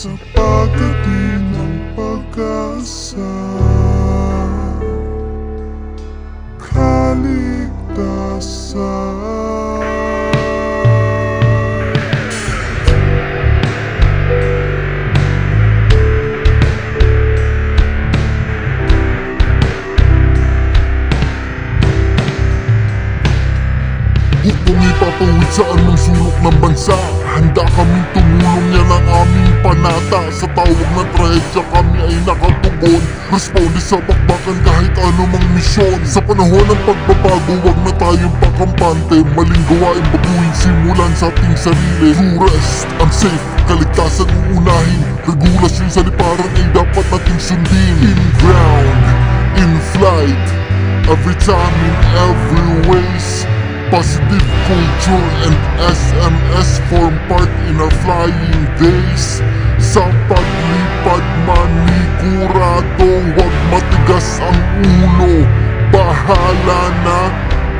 sa pagdating ng pag-asa. Ipatawid sa anong sulok ng bansa. Handa kaming tumulong yan ang aming panata. Sa tawag ng trahedya kami ay nakatugon. Responde sa bakbakan kahit anumang misyon. Sa panahon ng pagbabago wag na tayong pakampante. Maling gawain baguhin simulan sa ating sarili. True rest, I'm safe, kaligtasan uunahin Regulasyon sa liparan ay dapat nating sundin. In ground, in flight Every time in every ways Positive culture and SMS form part in our flying days. Sa paglipad manigurado Huwag matigas ang ulo. Bahala na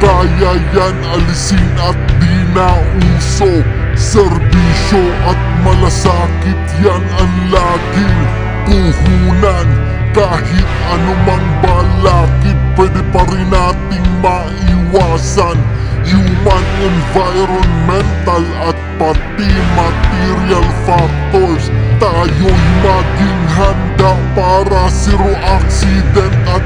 Kaya yan alisin at di na uso. Serbisyo at malasakit yan ang laging puhunan. Kahit anumang balakid Pwede pa rin nating maiwasan Human, environmental at pati material factors. Tayo'y maging handa para zero accident at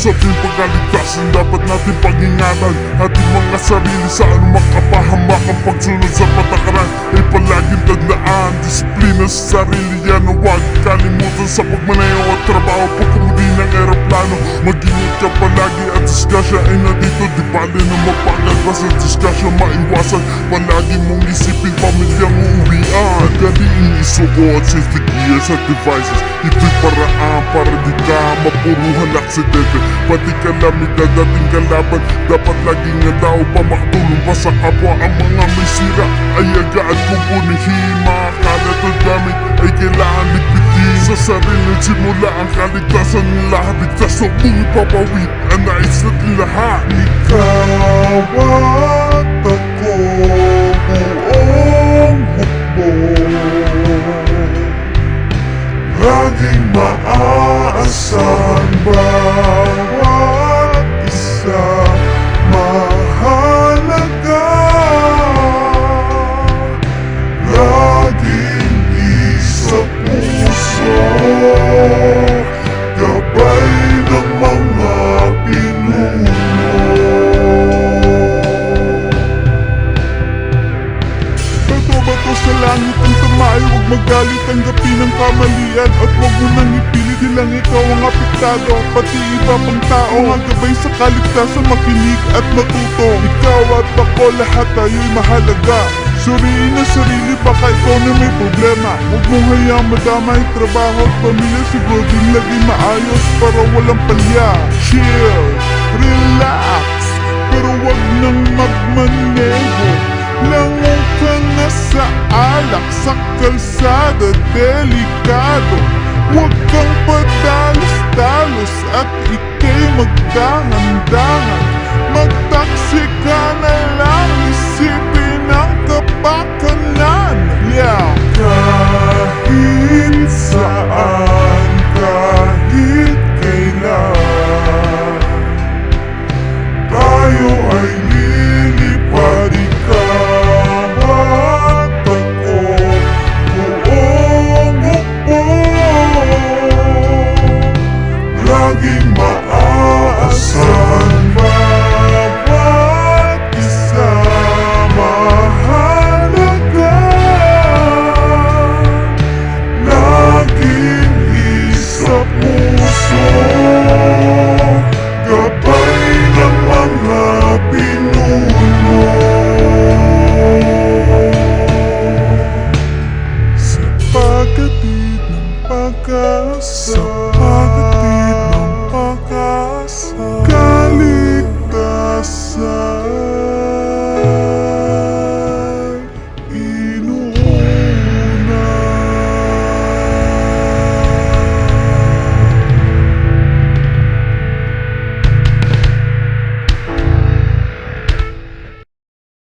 sa ating pagkaligtasan dapat natin pag-ingatan Ating mga sarili sa anumang kapahamakan Pagsunod sa patakaran? Ay palaging tandaan Disiplina sa sarili yan ang huwag kalimutan Sa pagmanayaw at trabaho. Pagkamudi ng aeroplano Mag-ingat ka palagi at diskasya ay nandito Di bali na mapagagwas at diskasya maiwasan Palagi mong isipin pamilyang uuwian. Galiin isuko at safety gears at devices Ito'y paraan para di ka mapuruhan aksidente. Pati kalamidad dating kalaban Dapat laging nga tao pa makatulong pa sa kapwa. Ang mga may sira ay agad kumpunihin Mga kalat at gamit ay kailangan ligpitin. Sa sarili simula ang kaligtasan nila Ligtas sa buhay papawid ang nais natin lahat Ikaw at Gabay ng mga pinuno Bato bato sa langit ang tamay Huwag magalit tanggapin ang kamalian? At huwag mo nang ipilit nilang ikaw ang apektado Pati iba pang tao ang gabay sa kaligtasan Makinig at matuto. Ikaw at ako lahat tayo'y mahalaga Suriin ang sarili baka ikaw na may problema. Huwag mo hayaan madamay trabaho. At pamilya Siguro din laging maayos para walang palya. Chill, relax Pero wag nang magmaneho. Lango ka na sa alak Sa kalsada, delikado. Huwag kang padalos-dalos At ikay magdahan-dahan. Magtaksi ka na lang